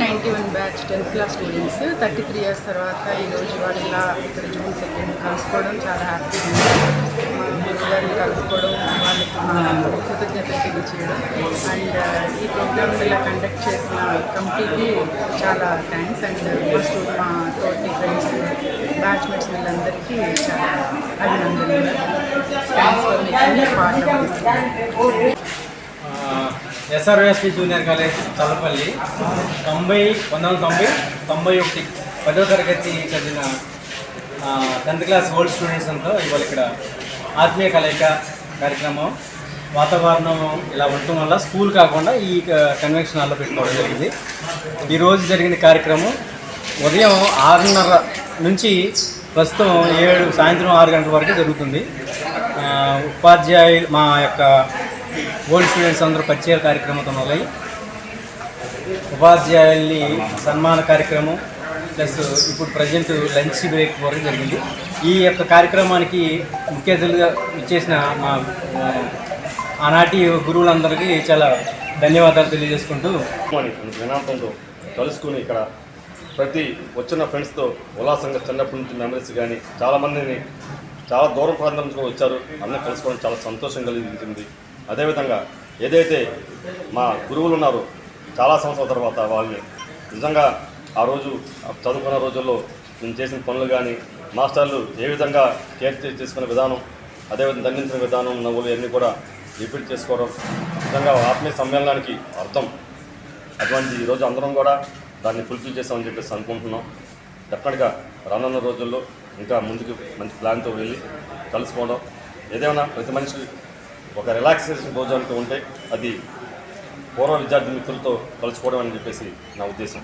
Nineteen ninety one batch tenth class students thirty three years తర్వాత ఈరోజు వాళ్ళు ఇలా ఇక్కడ జూన్ సెకండ్ కలుసుకోవడం చాలా హ్యాపీగా ఉంది మా కలుసుకోవడం వాళ్ళకి మా కృతజ్ఞతలు తెలియచేయడం. అండ్ ఈ ప్రోగ్రామ్ ఇలా కండక్ట్ చేసిన కమిటీకి చాలా థ్యాంక్స్. అండ్ ఫస్ట్ మా తోటి ఫ్రెండ్స్ బ్యాచ్మేట్స్ వీళ్ళందరికీ చాలా అభినందనలు. Thanks for making part of SRSP junior college Challapalli తొంభై పంతొమ్మిది తొంభై తొంభై ఒకటి. పదో తరగతి చదివిన టెన్త్ క్లాస్ ఓల్డ్ స్టూడెంట్స్ అంతా ఇవాళ ఇక్కడ ఆత్మీయ కలయిక కార్యక్రమం వాతావరణం ఇలా ఉండటం వల్ల స్కూల్ కాకుండా ఈ కన్వెన్షన్ హాల్లో పెట్టుకోవడం జరిగింది. ఈరోజు జరిగిన కార్యక్రమం ఉదయం ఆరున్నర నుంచి ప్రస్తుతం ఏడు సాయంత్రం ఆరు గంటల వరకు జరుగుతుంది. ఉపాధ్యాయులు మా యొక్క ఓల్డ్ స్టూడెంట్స్ అందరూ పరిచయ కార్యక్రమంతో మొదలై ఉపాధ్యాయుల్ని సన్మాన కార్యక్రమం ప్లస్ ఇప్పుడు ప్రజెంట్ లంచ్ బ్రేక్ వరకు జరిగింది. ఈ యొక్క కార్యక్రమానికి ముఖ్య అతిథులుగా ఇచ్చేసిన మా ఆనాటి గురువులందరికీ చాలా ధన్యవాదాలు తెలియజేసుకుంటూ వినాంతంతో కలుసుకుని ఇక్కడ ప్రతి వచ్చిన ఫ్రెండ్స్తో ఉల్లాసంగా చిన్నప్పటి నుంచి మెమరీస్ కానీ చాలామందిని చాలా దూరం ప్రాంతం నుంచి కూడా వచ్చారు. అందరూ కలుసుకోవడం చాలా సంతోషం కలిగించింది. అదేవిధంగా ఏదైతే మా గురువులు ఉన్నారో చాలా సంవత్సరాల తర్వాత వాళ్ళని నిజంగా ఆ రోజు చదువుకున్న రోజుల్లో నేను చేసిన పనులు కానీ మాస్టర్లు ఏ విధంగా కేర్ చేసుకునే విధానం అదేవిధంగా దండించిన విధానం నవ్వులు ఇవన్నీ కూడా రిపీట్ చేసుకోవడం నిజంగా ఆత్మీయ సమ్మేళనానికి అర్థం. అటువంటి ఈరోజు అందరం కూడా దాన్ని ఫుల్ఫిల్ చేస్తామని చెప్పేసి అనుకుంటున్నాం. డెఫినెట్గా రానున్న రోజుల్లో ఇంకా ముందుకు మంచి ప్లాన్తో వెళ్ళి కలుసుకోవడం. ఏదైనా ప్రతి మనిషికి ఒక రిలాక్సేషన్ రోజు ఉంటే అది పూర్వ విద్యార్థి మిత్రులతో కలుసుకోవడం అని చెప్పేసి నా ఉద్దేశం.